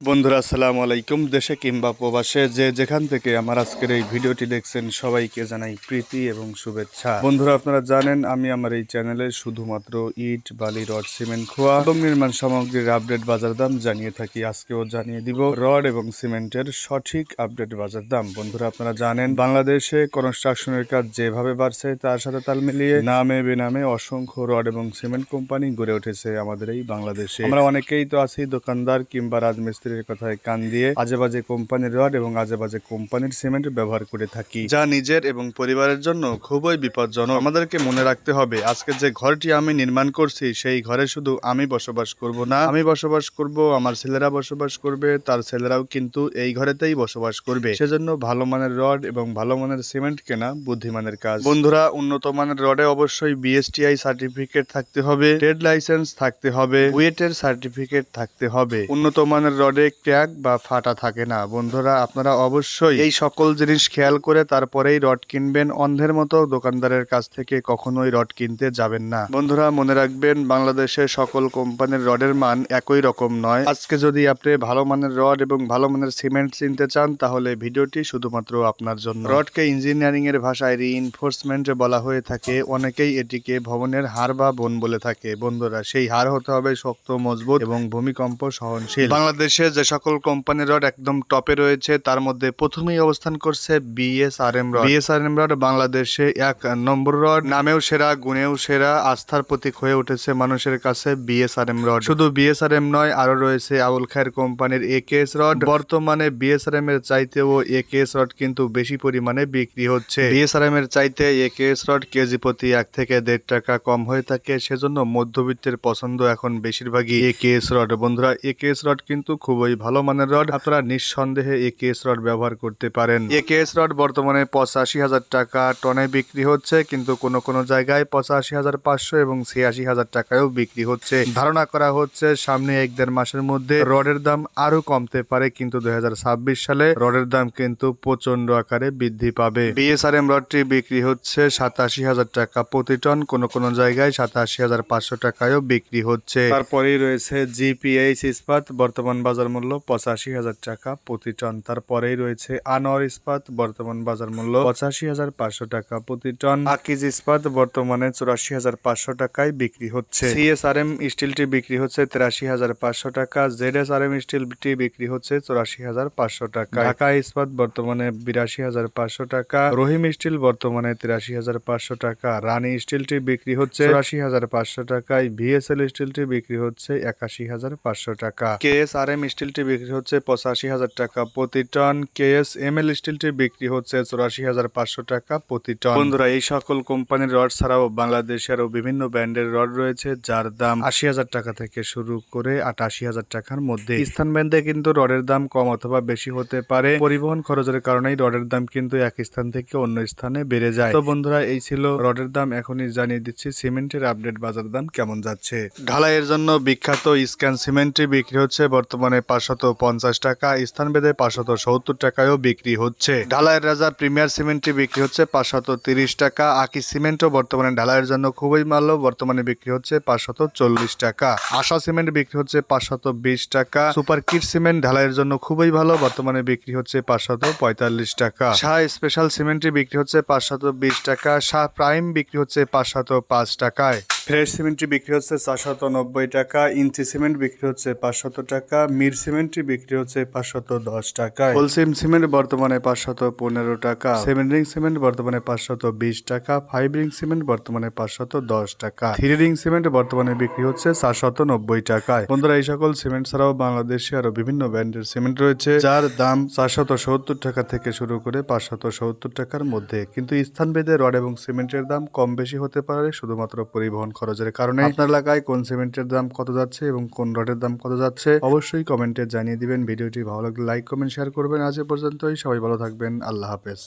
বন্ধুরা, আসসালামু আলাইকুম। দেশে কিংবা প্রবাসে যে যেখান থেকে আমার আজকের এই ভিডিওটি দেখছেন, সবাইকে জানাই প্রীতি এবং শুভেচ্ছা। বন্ধুরা, আপনারা জানেন আমি আমার এই চ্যানেলে শুধুমাত্র ইট, বালি, রড, সিমেন্ট, খোয়া এবং নির্মাণ সামগ্রীর আপডেট বাজার দাম জানিয়ে থাকি। আজকেও জানিয়ে দিব রড এবং সিমেন্টের সঠিক আপডেট বাজার দাম। বন্ধুরা, আপনারা জানেন বাংলাদেশে কনস্ট্রাকশনের কাজ যেভাবে বাড়ছে, তার সাথে তাল মিলিয়ে নামে বেনামে অসংখ্য রড এবং সিমেন্ট কোম্পানি গড়ে উঠেছে আমাদের এই বাংলাদেশে। আমরা অনেকেই তো আছি দোকানদার কিংবা রাজমিস্ত্রির কথায় কান দিয়ে আজে বাজে কোম্পানির রড এবং আজে বাজে কোম্পানির সিমেন্ট ব্যবহার করে থাকি। যা নিজের এবং পরিবারের জন্য খুবই বিপজ্জনক। আমাদেরকে মনে রাখতে হবে, আজকে যে ঘরটি আমি নির্মাণ করছি, সেই ঘরে শুধু আমি বসবাস করব না। আমি বসবাস করব, আমার ছেলেরা বসবাস করবে, তার ছেলেরাও কিন্তু এই ঘরেতেই বসবাস করবে। সেজন্য ভালো মানের রড এবং ভালো মানের সিমেন্ট কেনা বুদ্ধিমানের কাজ। বন্ধুরা, উন্নত মানের রডে অবশ্যই বিএসটিআই সার্টিফিকেট থাকতে হবে, ট্রেড লাইসেন্স থাকতে হবে, বুয়েটের সার্টিফিকেট থাকতে হবে। উন্নত মানের রডে ক্র্যাক বা ফাটা থাকে না। বন্ধুরা, আপনারা অবশ্যই এই সকল জিনিস খেয়াল করে তারপরেই রড কিনবেন। অন্ধের মতো দোকানদারের কাছ থেকে কখনোই রড কিনতে যাবেন না। বন্ধুরা, মনে রাখবেন, বাংলাদেশে সকল কোম্পানির রডের মান একই রকম নয়। আজকে যদি আপনি ভালো মানের রড এবং ভালো মানের সিমেন্ট চিনতে চান, তাহলে ভিডিওটি শুধুমাত্র আপনার জন্য। রডকে ইঞ্জিনিয়ারিং এর ভাষায় রিইনফোর্সমেন্ট বলা হয়ে থাকে। অনেকেই এটিকে ভবনের হার বা বোন বলে থাকে। বন্ধুরা, সেই হার হতে হবে শক্ত, মজবুত এবং ভূমিকম্প সহনশীল। বাংলাদেশে যে সকল কোম্পানির রড একদম টপে রয়েছে, তার মধ্যে প্রথমেই অবস্থান করছে বিএসআরএম রড বিএসআরএম রড বাংলাদেশে এক নম্বর রড নামেও সেরা, গুণেও সেরা, আস্থার প্রতীক হয়ে উঠেছে মানুষের কাছে বিএসআরএম রড শুধু বিএসআরএম নয় আরও রয়েছে আবুল খায়ের কোম্পানির একেএস রড বর্তমানে বিএসআরএম এর চাইতেও একেএস রড কিন্তু বেশি পরিমাণে বিক্রি হচ্ছে। বিএসআরএম এর চাইতে একেএস রড কেজি প্রতি এক থেকে দেড় টাকা কম হয়ে থাকে, সেজন্য মধ্যবিত্তের পছন্দ এখন বেশিরভাগই একেএস রড বন্ধুরা একেএস রড কিন্তু খুবই ভালো মানের রড। আপনারা নিঃসন্দেহে এ একেএস রড ব্যবহার করতে পারেন। এ একেএস রড বর্তমানে পঁচাশি হাজার টাকা টনে বিক্রি হচ্ছে, কিন্তু কোনো কোনো জায়গায় পঁচাশি হাজার পাঁচশো এবং ছিয়াশি হাজার টাকায়ও বিক্রি হচ্ছে। ধারণা করা হচ্ছে, সামনে এক দেড় মাসের মধ্যে রডের দাম আরও কমতে পারে, কিন্তু দু হাজার ছাব্বিশ সালে রডের দাম কিন্তু প্রচণ্ড আকারে বৃদ্ধি পাবে। বিএসআরএম রডটি বিক্রি হচ্ছে সাতাশি হাজার টাকা প্রতি টন, কোন কোন জায়গায় সাতাশি হাজার পাঁচশো টাকায়ও বিক্রি হচ্ছে। তারপরেই রয়েছে জিপিএইচ ইস্পাত, বর্তমান বাজার মূল্য পঁচাশি হাজার টাকা প্রতি টন। তারপরেই রয়েছে আনোয়ার ইস্পাত, বর্তমান বাজার মূল্য পঁচাশি হাজার পাঁচশো টাকা প্রতি টন। আকিজ ইস্পাত, বর্তমানে চুরাশি হাজার পাঁচশো টাকায় বিক্রি হচ্ছে। সিএসআরএম স্টিলটি বিক্রি হচ্ছে তেরাশি হাজার পাঁচশো টাকা। জেডএসআরএম স্টিলটি বিক্রি হচ্ছে চুরাশি হাজার পাঁচশো টাকা। ঢাকা ইস্পাত, বর্তমানে বিরাশি হাজার পাঁচশো টাকা। রহিম স্টিল, বর্তমানে তিরাশি হাজার পাঁচশো টাকা। রানী স্টিলটি বিক্রি হচ্ছে চুরাশি হাজার পাঁচশো টাকায়। ভিএসএল স্টিলটি বিক্রি হচ্ছে একাশি হাজার পাঁচশো টাকা। কেএস আর এম স্টিলটি বিক্রি হচ্ছে পঁচাশি হাজার টাকা প্রতি টন। কেএস এম এল স্টিলটি বিক্রি হচ্ছে চুরাশি হাজার পাঁচশো টাকা প্রতি টন। বন্ধুরা, এই সকল কোম্পানির রড ছাড়াও বাংলাদেশে আরও বিভিন্ন ব্র্যান্ডের রড রয়েছে, যার দাম আশি হাজার টাকা থেকে শুরু করে আটাশি হাজার টাকার মধ্যে। স্থান ব্যান্ডে কিন্তু রডের দাম কম অথবা বেশি হতে পারে। পরিবহন খরচের কারণেই রডের দাম কিন্তু এক স্থান থেকে অন্য স্থানে বেড়ে যায়। তো বন্ধুরা, এই ছিল রডের দাম। এখনই জানিয়ে দিচ্ছি সিমেন্টের আপডেট বাজার দাম কেমন যাচ্ছে। ঢালাইয়ের জন্য বিখ্যাত স্ক্যান সিমেন্টটি বিক্রি হচ্ছে বর্তমানে পাঁচশত পঞ্চাশ টাকা স্থান ভেদে পাঁচশত সত্তর টাকায়ও বিক্রি হচ্ছে। ঢালাইয়ের রাজা প্রিমিয়ার সিমেন্টটি বিক্রি হচ্ছে পাঁচশত তিরিশ টাকা। আকি সিমেন্টও বর্তমানে ঢালাইয়ের জন্য খুবই ভালো, বর্তমানে বিক্রি হচ্ছে পাঁচশত চল্লিশ টাকা। আশা সিমেন্ট বিক্রি হচ্ছে পাঁচশত বিশ টাকা। সুপার কিট সিমেন্ট ঢালাইয়ের জন্য খুবই ভালো, বর্তমানে বিক্রি হচ্ছে পাঁচশত পঁয়তাল্লিশ টাকা। শাহ স্পেশাল সিমেন্টটি বিক্রি হচ্ছে পাঁচশত বিশ টাকা। শাহ প্রাইম বিক্রি হচ্ছে পাঁচশত পাঁচ টাকায়। ফ্রেশ সিমেন্টটি বিক্রি হচ্ছে চারশত নব্বই টাকা, ইঞ্চি সিমেন্ট বিক্রি হচ্ছে পাঁচশত টাকা, মির সিমেন্টটি বিক্রি হচ্ছে পাঁচশত দশ টাকা। হোলসিম সিমেন্ট বর্তমানে পাঁচশত পনেরো টাকা, সেভেন রিং সিমেন্ট বর্তমানে পাঁচশত বিশ টাকা, ফাইভ রিং সিমেন্ট বর্তমানে পাঁচশত দশ টাকা। থ্রি রিং সিমেন্ট বর্তমানে বিক্রি হচ্ছে চারশত নব্বই টাকায় বন্ধুরা, এই সকল সিমেন্ট ছাড়াও বাংলাদেশে আরও বিভিন্ন ব্র্যান্ডের সিমেন্ট রয়েছে, যার দাম চারশত সত্তর টাকা থেকে শুরু করে পাঁচশত সত্তর টাকার মধ্যে। কিন্তু স্থানভেদে রড এবং সিমেন্টের দাম কম বেশি হতে পারে, শুধুমাত্র পরিবহন খরচের কারণে। আপনার এলাকায় কোন সিমেন্টের দাম কত যাচ্ছে এবং কোন রডের দাম কত যাচ্ছে, অবশ্যই কমেন্টে জানিয়ে দিবেন। ভিডিওটি ভালো লাগলে লাইক, কমেন্ট, শেয়ার করবেন। আজ এ পর্যন্তই। সবাই ভালো থাকবেন। আল্লাহ হাফেজ।